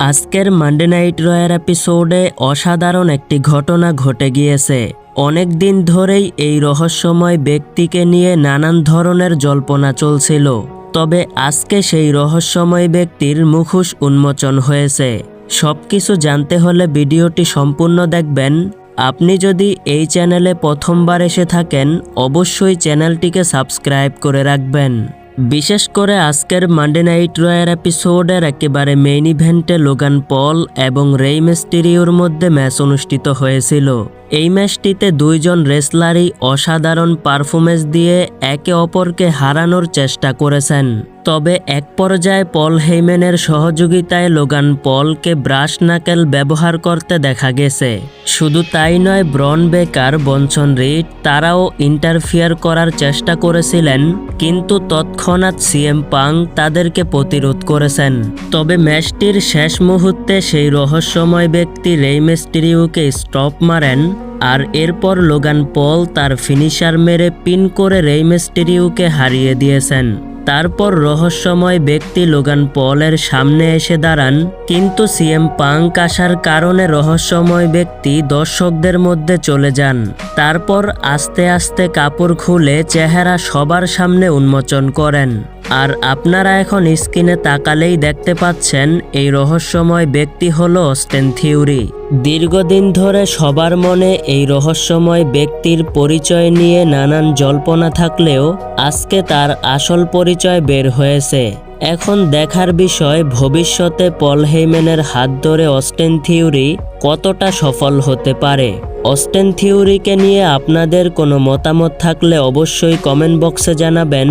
আজকের Monday night রয়ার এপিসোডে অসাধারণ একটি ঘটনা ঘটে গিয়েছে। অনেক দিন ধরেই এই রহস্যময় ব্যক্তিকে নিয়ে নানান ধরনের জল্পনা চলছিল। তবে আজকে সেই রহস্যময় ব্যক্তির মুখোশ উন্মোচন হয়েছে। সবকিছু জানতে হলে ভিডিওটি সম্পূর্ণ দেখবেন। আপনি যদি এই চ্যানেলে প্রথমবার এসে থাকেন, অবশ্যই চ্যানেলটিকে সাবস্ক্রাইব করে রাখবেন। বিশেষ করে আজকের মানডে নাইট রয়ার এপিসোডের একেবারে মেইন ইভেন্টে লোগান পল এবং রেই মিস্টিরিওর মধ্যে ম্যাচ অনুষ্ঠিত হয়েছিল। এই ম্যাচটিতে দুইজন রেসলারই অসাধারণ পারফরমেন্স দিয়ে একে অপরকে হারানোর চেষ্টা করেছেন। তবে এক পর্যায়ে পল হেইমেনের সহযোগিতায় লোগান পলকে ব্রাশ নাকেল ব্যবহার করতে দেখা গেছে। শুধু তাই নয়, ব্রন বেকার, বঞ্চন রিড তারাও ইন্টারফিয়ার করার চেষ্টা করেছিলেন, কিন্তু তৎক্ষণাৎ সিএম পাং তাদেরকে প্রতিরোধ করেছেন। তবে ম্যাচটির শেষ মুহূর্তে সেই রহস্যময় ব্যক্তি রেইমেস্টিরিউকে স্টপ মারেন, আর এরপর লোগান পল তার ফিনিশার মেরে পিন করে রেইমেস্টিরিউকে হারিয়ে দিয়েছেন। তারপর রহস্যময় ব্যক্তি লোগান পলের সামনে এসে দাঁড়ান, কিন্তু সিএম পাঙ্ক আসার কারণে রহস্যময় ব্যক্তি দর্শকদের মধ্যে চলে যান। তারপর আস্তে আস্তে কাপড় খুলে চেহারা সবার সামনে উন্মোচন করেন। আর আপনারা এখন স্ক্রিনে তাকালেই দেখতে পাচ্ছেন, এই রহস্যময় ব্যক্তি হল অস্টেন থিউরি দীর্ঘদিন ধরে সবার মনে এই রহস্যময় ব্যক্তির পরিচয় নিয়ে নানান জল্পনা থাকলেও আজকে তার আসল পরিচয় বের হয়েছে। এখন দেখার বিষয় ভবিষ্যতে পল হেইমেনের হাত ধরে অস্টেন থিউরি কতটা সফল হতে পারে? অস্টেন থিওরিকে নিয়ে আপনাদের কোনো মতামত থাকলে অবশ্যই কমেন্ট বক্সে জানাবেন।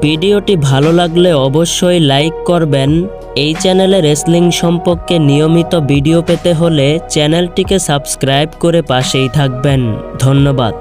ভিডিওটি ভালো লাগলে অবশ্যই লাইক করবেন। এই চ্যানেলে রেসলিং সম্পর্কে নিয়মিত ভিডিও পেতে হলে চ্যানেলটিকে সাবস্ক্রাইব করে পাশেই থাকবেন। ধন্যবাদ।